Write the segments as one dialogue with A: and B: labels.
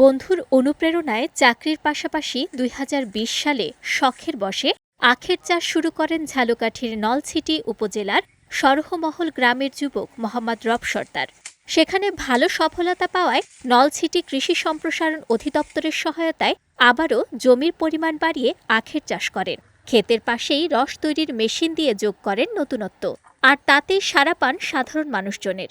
A: বন্ধুর অনুপ্রেরণায় চাকরির পাশাপাশি দুই হাজার বিশ সালে শখের বসে আখের চাষ শুরু করেন ঝালকাঠির নলছিটি উপজেলার সরহমহল গ্রামের যুবক মোহাম্মদ রব সর্দার। সেখানে ভালো সফলতা পাওয়ায় নলছিটি কৃষি সম্প্রসারণ অধিদপ্তরের সহায়তায় আবারও জমির পরিমাণ বাড়িয়ে আখের চাষ করেন। ক্ষেতের পাশেই রস তৈরির মেশিন দিয়ে যোগ করেন নতুনত্ব। আর তাতেই সারা পান সাধারণ মানুষজনের।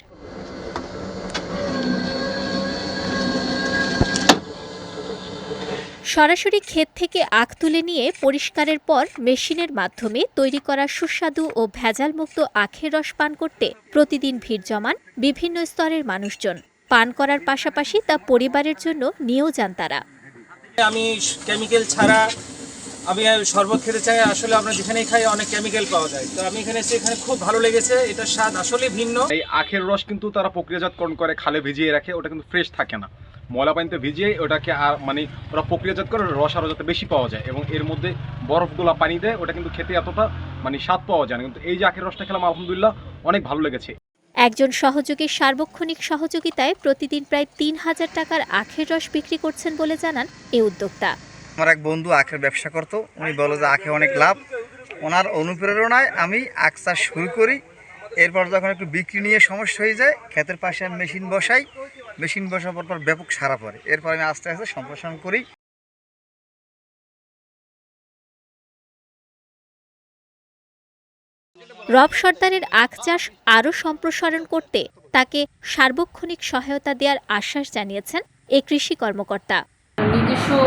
A: সরাসরি ক্ষেত থেকে আখ তুলে নিয়ে পরিষ্কারের পর মেশিনের মাধ্যমে তৈরি করা সুস্বাদু ও ভেজালমুক্ত আখের রস পান করতে প্রতিদিন ভিড় জমান বিভিন্ন স্তরের মানুষজন। পান করার পাশাপাশি তা পরিবারের জন্য নিয়েও যান তারা।
B: আমি কেমিক্যাল ছাড়া আমি শরবত খেতে চাই আসলে আমরা যেখানেই খাই অনেক কেমিক্যাল পাওয়া যায়। তো আমি এখানে এসে এখানে খুব ভালো লেগেছে এটার স্বাদ আসলে ভিন্ন।
C: এই আখের রস কিন্তু তারা প্রক্রিয়াজাতকরণ করে খালে ভিজিয়ে রাখে ওটা কিন্তু ফ্রেশ থাকে না। ময়লা পানিতে ভিজিয়ে ওটাকে আর মানে ওরা প্রক্রিয়াজাত করে রস আরও যাতে বেশি পাওয়া যায় এবং এর মধ্যে বরফগুলা পানি দেয় ওটা কিন্তু খেতে এতটা মানে স্বাদ পাওয়া যায় না। কিন্তু এই যে আখের রসটা খেলাম আলহামদুলিল্লাহ অনেক ভালো লেগেছে।
A: একজন সহযোগীর সার্বক্ষণিক সহযোগিতায় প্রতিদিন প্রায় তিন হাজার টাকার আখের রস বিক্রি করছেন বলে জানান এই উদ্যোক্তা।
D: আমার এক বন্ধু আখের ব্যবসা করতো। উনি বলো যে আখে অনেক লাভ। ওনার অনুপ্রেরণায় আমি আখ চাষ শুরু করি। এরপর যখন একটু বিক্রি নিয়ে সমস্যা হয়ে যায়, ক্ষেতের পাশে আমি মেশিন বসাই। মেশিন বসাবার পর ব্যাপক সারা পড়ে। এরপর আমি আস্তে আস্তে সম্প্রসারণ করি।
A: রব সর্দারের আখ চাষ আরও সম্প্রসারণ করতে তাকে সার্বক্ষণিক সহায়তা দেওয়ার আশ্বাস জানিয়েছেন এ কৃষি কর্মকর্তা।
E: নিজস্ব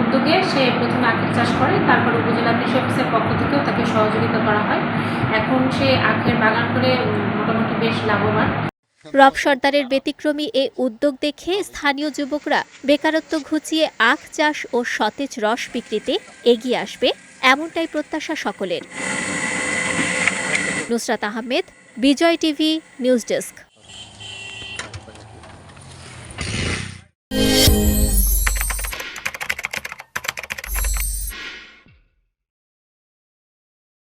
E: উদ্যোগে সে প্রথমে আখের চাষ করে, তারপর উপজেলা কৃষি অফিসের পক্ষ থেকেও তাকে সহযোগিতা করা হয়। এখন সে আখের বাগান করে মোটামুটি বেশ লাভবান।
A: রব সর্দারের ব্যতিক্রমী এ উদ্যোগ দেখে স্থানীয় যুবকরা বেকারত্ব ঘুচিয়ে আখ চাষ ও সতেজ রস বিক্রিতে এগিয়ে আসবে এমনটাই প্রত্যাশা সকলের। Nusrat Ahmed, Bijoy TV, news desk.